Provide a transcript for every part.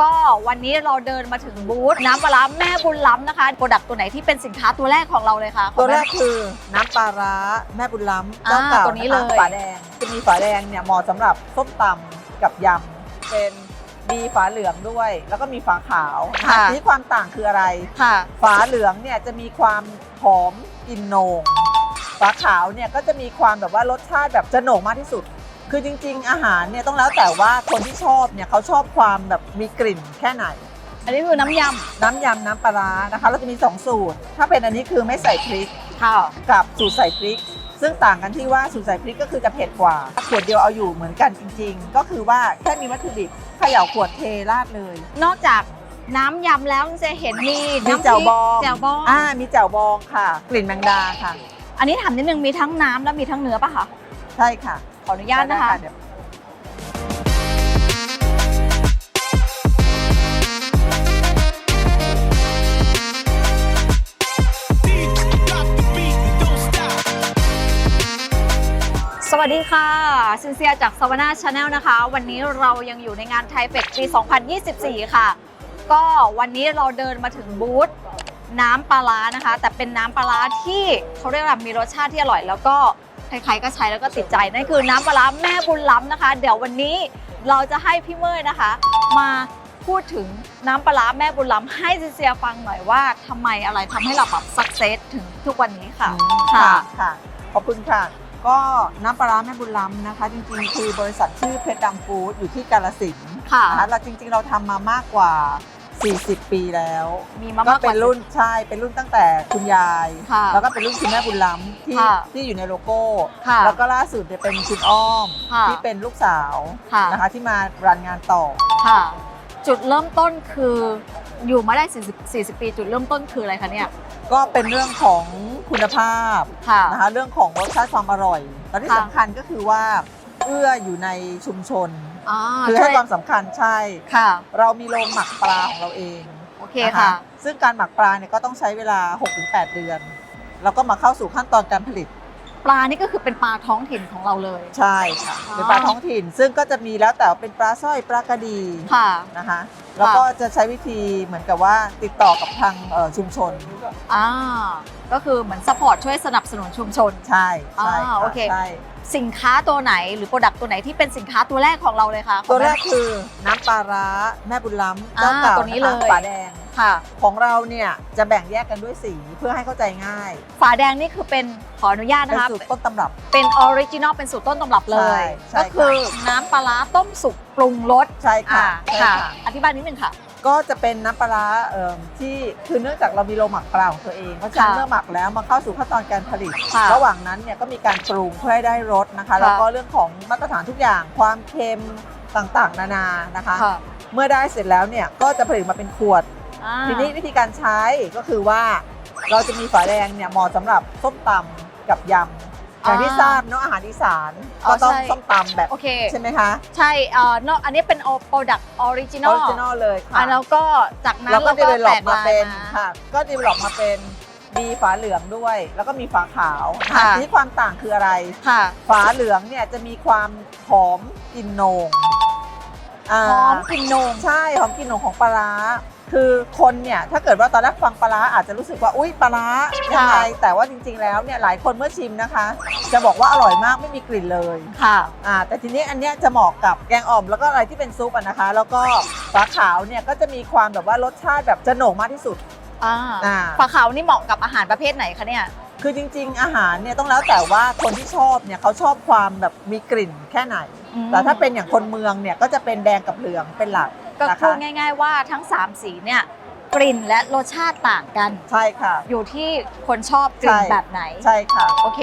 ก็วันนี้เราเดินมาถึงบูธน้ำปลาร้าแม่บุญล้ำนะคะโปรดักต์ตัวไหนที่เป็นสินค้าตัวแรกของเราเลยคะของตัวแรม่กคือน้ำปลาร้าแม่บุญล้ำอ่าเจ้าเก่าตัวนี้เลยะคะฝาแดงจะมีฝาแดงเนี่ยเหมาะสำหรับส้มตำกับยำเป็นมีฝาเหลืองด้วย แล้วก็มีฝาขาวนะคะทีนี้ความต่างคืออะไรค่ะ ฝาเหลืองเนี่ยจะมีความหอมกลิ่นโหนงฝาขาวเนี่ยก็จะมีความแบบว่ารสชาติแบบจะโหนงมากที่สุด คือจริง ๆ อาหารเนี่ยต้องแล้วแต่ว่าคนที่ชอบเนี่ยเขาชอบความแบบมีกลิ่นแค่ไหน อันนี้คือน้ำยน้ำยำน้ำปลาร้านะคะ เราจะมี2สูตร ถ้าเป็นอันนี้คือไม่ใส่พริกำค่ะ กับสูตรใส่พริก ซึ่งต่างกันที่ว่าสูตรใส่พริกก็คือจะเผ็ดกว่าขวดเดียวเอาอยู่เหมือนกันจริง ๆ ก็คือว่าแค่มีวัตถุดิบเขย่าขวดเทราดเลย นอกจากน้ำยำแล้วจะเห็นมีมีน้ำพริกแจ่วบอง แจ่วบอง อ่ามีแจ่วบองค่ะ กลิ่นแมงดาค่ะ อันนี้ถามนิดนึงมีทั้งน้ำและมีทั้งเนื้อปะคะ ใช่ค่ะข ออนุญาตนะคะเดี๋ยวสวัสดีค่ะซินเซียจากสวนาชาแนลนะคะ วันนี้เรายังอยู่ในงานไทเฟกปี 2024 ค่ะ ก็วันนี้เราเดินมาถึงบูธน้ำปลาร้านะคะ แต่เป็นน้ำปลาร้าที่เขาเรียกว่ามีรสชาติที่อร่อย แล้วก็ ใครๆก็ใช้แล้วก็ติดใจนั่นคือน้ำปลาร้าแม่บุญล้ำนะคะ เดี๋ยววันนี้เราจะให้พี่เมย์นะคะ มาพูดถึงน้ำปลาร้าแม่บุญล้ำให้ซินเซียฟังหน่อยว่าทำไมอะไรทำให้เราแบบสักเซสถึงทุกวันนี้ค่ะอืมค่ะค่ะ ขอบคุณค่ะ ก็น้ำปลาร้าแม่บุญล้ำนะคะ จริงๆ คือบริษัทชื่อเพชรดำฟู้ดอยู่ที่กาลสินธุ์ค่ะ นะคะเราจริงๆเราทำมามากกว่า 40 ปีแล้ว มีมาก็มากกเป็ว่านรุ่นใช่เป็นรุ่นตั้งแต่คุณยาย ค่ะ แล้วก็เป็นรุ่นคุณแม่บุญล้ำที่ค่ะที่อยู่ในโลโก้ ค่ะแล้วก็ล่าสุดเนี่ยเป็นคุณอ้อมค่ะที่เป็นลูกสาวค่ะ นะคะที่มารันงานต่อ ค่ะ จุดเริ่มต้นคืออยู่มาได้ 40 40 ปี จุดเริ่มต้นคืออะไรคะเนี่ย ก็เป็นเรื่องของคุณภาพค่ะ นะคะเรื่องของรสชาติความอร่อย และที่ค่ะ สำคัญก็คือว่าเอื้ออยู่ในชุมชน อ๋อคือช่ให้วยความสำคัญใช่ ค่ะ เรามีโรงหมักปลาของเราเองโอเคนค่ะ ซึ่งการหมักปลาเนี่ยก็ต้องใช้เวลา 6-8 เดือนแล้วก็มาเข้าสู่ขั้นตอนการผลิต ปลานี่ก็คือเป็นปลาท้องถิ่นของเราเลย ใช่ค่ะ อ๋อ เป็นปลาท้องถิ่น ซึ่งก็จะมีแล้วแต่ว่าเป็นปลาสร้อยปลากระดีค่ะ นะคะ แล้วก็จะใช้วิธีเหมือนกับว่าติดต่อกับทางเอ่อชุมชนอ่าก็คือเหมือนสปอร์ตช่วยสนับสนุนชุมชน ใช่ใช่อ่าค่ะโอเคใช่สินค้าตัวไหนหรือโปรดักต์ตัวไหนที่เป็นสินค้าตัวแรกของเราเลยคะตัวแรกคือน้ำปลาร้าแม่บุญล้ำเจ้าอ่าเก่าตัวนี้เลยะคะฝาแดงค่ะ ของเราเนี่ยจะแบ่งแยกกันด้วยสีเพื่อให้เข้าใจง่าย ฝาแดงนี่คือเป็นขออนุญาตเป็นนะคะสูตรต้นตำรับ เป็นออริจินอลเป็นสูตรต้นตำรับเลยใช่ใช่ก็คือน้ำปลาร้าต้มสุก ปรุงรสใช่ค่ะอ่าใช่ค่ะ ค่ะ อธิบายนิดนึงค่ะ ก็จะเป็นน้ำปลาร้าเอิ่มที่คือเนื่องจากเรามีโรงหมักปลาของตัวเองเพราะฉะนั้นค่ะเมื่อหมักแล้วมาเข้าสู่ขั้นตอนการผลิต ค่ะระหว่างนั้นเนี่ยก็มีการปรุงเพื่อให้ได้รสนะคะ แล้วก็เรื่องของมาตรฐานทุกอย่างความเค็มต่างๆ นานานะคะค่ะเมื่อได้เสร็จแล้วเนี่ยก็จะผลิตมาเป็นขวด อ่า ทีนี้วิธีการใช้ก็คือว่าเราจะมีฝาแดงเนี่ยเหมาะสำหรับส้มตำกับยำ อย่างที่ทราบเนาะอาหารอีสานก็ต้องส้มตำแบบโอเค ใช่ไหมคะ ใช่เอ่อนอกอันนี้เป็นโปรดักต์ออริจิอนออลริจินอลเลยค่ะอะแล้วก็จากนั้นแล้วก็เราดีก็เวลแตลอปกมาลายเป็นมาค่ะก็ดีเวลลอปมาเป็นมีฝาเหลืองด้วย แล้วก็มีฝาขาวนะค่ะคะทีนี้ความต่างคืออะไรค่ะฝาเหลืองเนี่ยจะมีความหอมกลิ่นโหนงา หอมกลิ่นโหนง ใช่หอมกลิ่นโหนงของปลาร้าคือคนเนี่ยถ้าเกิดว่าตอนแรกฟังปลาร้าอาจจะรู้สึกว่าอุ้ยปลาร้ายังไงแต่ว่าจริงๆแล้วเนี่ยหลายคนเมื่อชิมนะคะ จะบอกว่าอร่อยมากไม่มีกลิ่นเลยค่ะ อ่าแต่ทีนี้อันเนี้ยจะเหมาะกับแกงอ่อมแล้วก็อะไรที่เป็นซุปอะนะคะ แล้วก็ฝาขาวเนี่ยก็จะมีความแบบว่ารสชาติแบบจะโหน่งมากที่สุดอ่าอ่า ปลาขาวนี่เหมาะกับอาหารประเภทไหนคะเนี่ย คือจริงๆ อาหารเนี่ยต้องแล้วแต่ว่าคนที่ชอบเนี่ยเขาชอบความแบบมีกลิ่นแค่ไหนอืม แต่ถ้าเป็นอย่างคนเมืองเนี่ยก็จะเป็นแดงกับเหลืองเป็นหลักก็นะพูคะดง่าย ๆว่าทั้ง 3 สีเนี่ยกลิ่นและรสชาติต่างกัน ใช่ค่ะ อยู่ที่คนชอบกลิ่นใช่ แบบไหน ใช่ค่ะ โอเค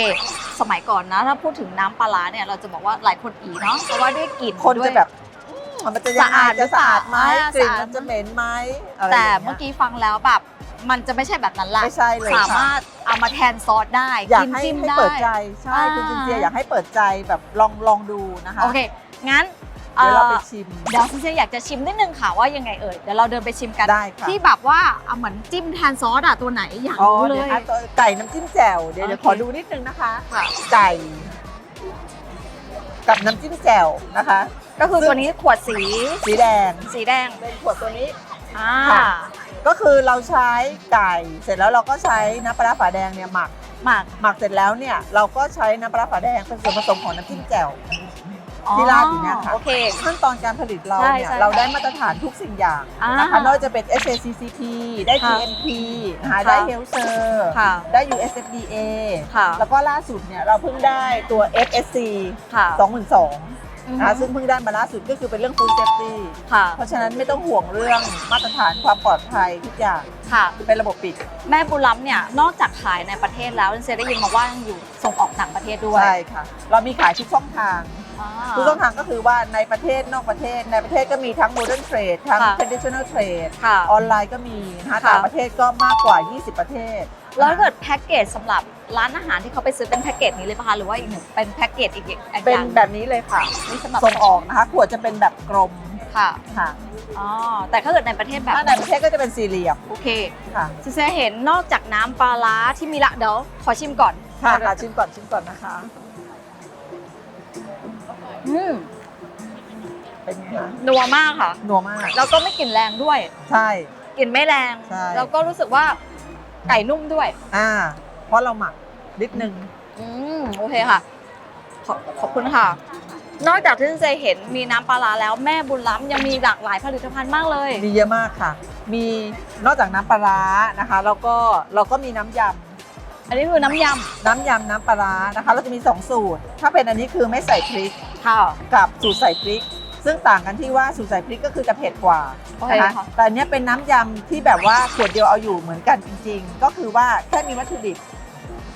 สมัยก่อนนะ ถ้าพูดถึงน้ำปลาร้าเนี่ยเราจะบอกว่าหลายคนอีเนาะเพราะว่าด้วยกลิ่นคนด้วยจะแบบอืมมันจะยังไงสะอาดจะสะอาดไหมหรือเปล่ากลิ่นสะอาด มันจะเหม็นไหมอะไรแต่อย่างเมื่อเงี้ยกี้ฟังแล้วแบบมันจะไม่ใช่แบบนั้นละไม่ใช่เลยสาค่ะมารถ เอามาแทนซอสได้อยากกินให้จิ้มให้ได้ เปิดใจใช่อ่าคุณจินเจียอยากให้เปิดใจแบบลองลองดูนะคะโอเค งั้นเดี๋ยวเราไปอ่อชิม เดี๋ยวซินเซียอยากจะชิมนิดนึงค่ะว่ายังไงเอ่ยเดี๋ยวเราเดินไปชิมกันได้ค่ะ ที่แบบว่าเอาเหมือนจิ้มแทนซอสอะตัวไหนอยากอ๋อรู้เลเดี๋ยวย อะตัวไก่น้ำจิ้มแจ่วเดี๋ยวเดี๋ยวโอเค ขอดูนิดนึงนะคะ ค่ะ ไก่ กับน้ำจิ้มแจ่วนะคะ ก็คือตัวนี้ขวดสี สีแดง สีแดงเป็นขวดตัวนี้ อ่า ค่ะ ก็คือเราใช้ไก่ เสร็จแล้วเราก็ใช้น้ำปลาร้าฝาแดงเนี่ยหมักหมักหมักเสร็จแล้วเนี่ยเราก็ใช้น้ำปลาร้าฝาแดงเป็นส่วนผสมของน้ำจิ้มแจ่วที่ราดอยู่เนี่ยค่ะโอเค ขั้นตอนการผลิตเราใช่เนี่ยใช่เราได้มาตรฐานทุกสิ่งอย่างอ่านนะคะไม่ว่าจะเป็น HACCP ได้ ค่ะ GMP นะคะค่ะได้ Health Sir ค่ะได้ USFDA ค่ะ แล้วก็ล่าสุดเนี่ยเราเพิ่งได้ตัว FSC ค่ะ22,000 นะคะซึ่งเพิ่งได้มาล่าสุดก็คือเป็นเรื่อง Food Safety ค่ะ เพราะฉะนั้นไม่ต้องห่วงเรื่องมาตรฐานความปลอดภัยทุกอย่างค่ะ เป็นระบบปิด แม่บุญล้ำเนี่ยนอกจากขายในประเทศแล้วเซได้ยินมาว่ายังอยู่ส่งออกต่างประเทศด้วยใช่ค่ะ เรามีขายทุกช่องทางอ่า ทุกช่องทางก็คือว่าในประเทศนอกประเทศ ในประเทศก็มีทั้ง modern trade ทั้งค่ะ traditional trade ค่ะ ออนไลน์ก็มีนะคะค่ะ ต่างประเทศก็มากกว่า 20 ประเทศแล้วถ้าเกิดแพ็กเกจสำหรับ ร้านอาหารที่เขาไปซื้อเป็นแพ็กเกจนี้เลยป่ะคะหรือว่าอีกหนึ่งเป็นแพ็กเกจอีกอีกอย่างเป็นแบบนี้เลยค่ะนี่สำหรับส่งออกนะคะขวดจะเป็นแบบกลมค่ะค่ะอ๋อแต่ถ้าเกิดในประเทศแบบถ้าในประเทศก็จะเป็นสี่เหลี่ยมโอเคค่ะซิเซเห็นนอกจากน้ำปลาร้าที่มีละเดี๋ยวขอชิมก่อนค่ะค่ะชิมก่อนชิมก่อนนะคะ อืมเป็นไงคะนัวมากค่ะ นัวมากแล้วก็ไม่กลิ่นแรงด้วยใช่ กลิ่นไม่แรง ใช่ แล้วก็รู้สึกว่าไก่นุ่มด้วย อ่า เพราะเราหมักนิดนึงอืมโอเคค่ะ ขอบขอบคุณค่ะ นอกจากที่เจเห็นมีน้ำปลาร้าแล้วแม่บุญล้ำยังมีหลากหลายผลิตภัณฑ์มากเลย มีเยอะมากค่ะ มีนอกจากน้ำปลาร้านะคะแล้วก็เราก็มีน้ำยอันนี้คือน้ำยำน้ำยำน้ำปลาร้านะคะ เราจะมี2สูตร ถ้าเป็นอันนี้คือไม่ใส่พริกำค่ะ กับสูตรใส่พริก ซึ่งต่างกันที่ว่าสูตรใส่พริกก็คือจะเผ็ดกว่าโอเคนะคะค่ะ แต่อันเนี้ยเป็นน้ำยำที่แบบว่าขวดเดียวเอาอยู่เหมือนกันจริง ๆ ก็คือว่าแค่มีวัตถุดิบ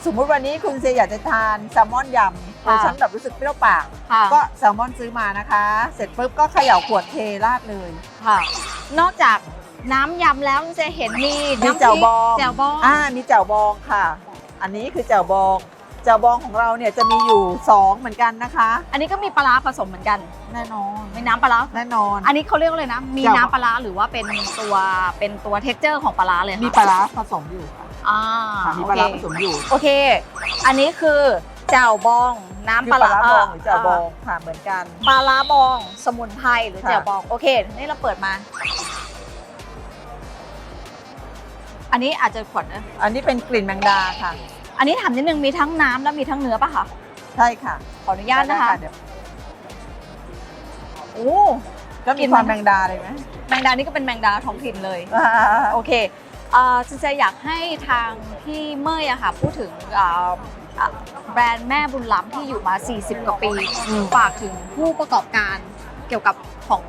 สมมุติวันนี้คุณเซอยากจะทานแซลมอนยำแต่ฉันแบบรู้สึกเปรี้ยวปาก ค่ะก็แซลมอนซื้อมานะคะ เสร็จปุ๊บก็เขย่าขวดเทราดเลยค่ะ นอกจากน้ำยำแล้วเจเห็นมีมีน้ำพริกแจ่วบองแจ่วบอง อ่ามีแจ่วบองค่ะ อันนี้คือแจ่วบอง แจ่วบองของเราเนี่ยจะมีอยู่ 2 เหมือนกันนะคะ อันนี้ก็มีปลาร้าผสมเหมือนกัน แน่นอนมีน้ำปลาร้าแน่นอน อันนี้เขาเรียกว่าเลยนะ มีแจ่วน้ำปลาร้าหรือว่าเป็นตัวเป็นตัวเท็กเจอร์ของปลาร้าเลยค่ะมีปลาร้าผสมอยู่ค่ะอ่าค่ะมีโอปลาเคร้าผสมอยู่โอเค อันนี้คือแจ่วบองน้ำคือปลาปลาร้าร้าบองหรือแจ่วบองค่ะเหมือนกัน ปลาร้าบอง สมุนไพรหรือค่ะแจ่วบองโอเค นี่เราเปิดมา อันนี้อาจจะขวดนะอันนี้เป็นกลิ่นแมงดาค่ะ อันนี้ถามนิดนึงมีทั้งน้ำและมีทั้งเนื้อปะคะ ใช่ค่ะขออนุญาตนะคะ ได้เดี๋ยวโอ้ ก็กลิ่มีน ความมันแมงดาเลยไหมแมงดานี่ก็เป็นแมงดาท้องถิ่นเลยอ่าโอเคเอ่อซินเซอยากให้ทางพี่เมย์อะค่ะพูดถึงเอ่ออะแบรนด์แม่บุญล้ำที่อยู่มา 40 กว่าปีอืมฝากถึงผู้ประกอบการเกี่ยวกับของ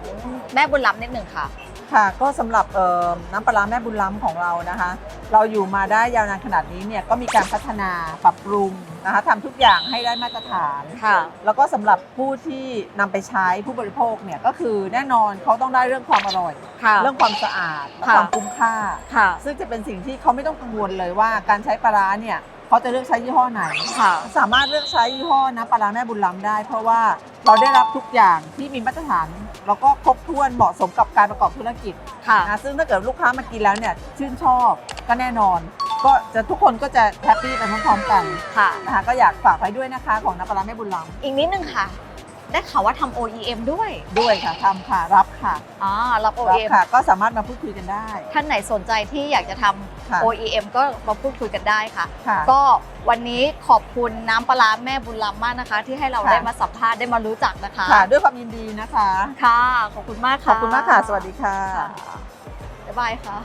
แม่บุญล้ำนิดหนึ่งค่ะ ค่ะก็สำหรับเอ่อน้ำปลาร้าแม่บุญล้ำของเรานะคะ เราอยู่มาได้ยาวนานขนาดนี้เนี่ยก็มีการพัฒนาปรับปรุงนะคะทำทุกอย่างให้ได้มาตรฐานค่ะ แล้วก็สำหรับผู้ที่นำไปใช้ผู้บริโภคเนี่ยก็คือแน่นอนเขาต้องได้เรื่องความอร่อยค่ะเรื่องความสะอาดและค่ะความคุ้มค่าค่ะซึ่งจะเป็นสิ่งที่เขาไม่ต้องกังวลเลยว่าการใช้ปลาร้าเนี่ยเขาจะเลือกใช้ยี่ห้อไหนค่ะสามารถเลือกใช้ยี่ห้อน้ำปลาร้าแม่บุญล้ำได้ เพราะว่าเราได้รับทุกอย่างที่มีมาตรฐาน แล้วก็ครบถ้วนเหมาะสมกับการประกอบธุรกิจค่ะ นะซึ่งถ้าเกิดลูกค้ามากินแล้วเนี่ยชื่นชอบก็แน่นอน ก็จะทุกคนก็จะแฮปปี้ไปพร้อมๆกันค่ะ นะคะก็อยากฝากไว้ด้วยนะคะของน้ำปลาร้าแม่บุญล้อีกนิดนึงค่ะ ได้ข่าวว่าทำ OEM ด้วยำด้วยค่ะทำค่ะรับค่ะอ๋อรับ รับ OEM ค่ะ ก็สามารถมาพูดคุยกันได้ ท่านไหนสนใจที่อยากจะท ค่ะำ OEM ก็มาพูดคุยกันได้ค่ะ ค่ะ ก็วันนี้ขอบคุณน้ำปลาร้าแม่บุญล้ำมากนะคะ ที่ให้เราค่ะ ได้มาสัมภาษณ์ได้มารู้จักนะคะค่ะ ด้วยความยินดีนะคะ ค่ะ ขอบคุณมากขค่ะอบคุณมากค่ะ สวัสดีค่ะ ค่ะบ๊ายบายค่ะ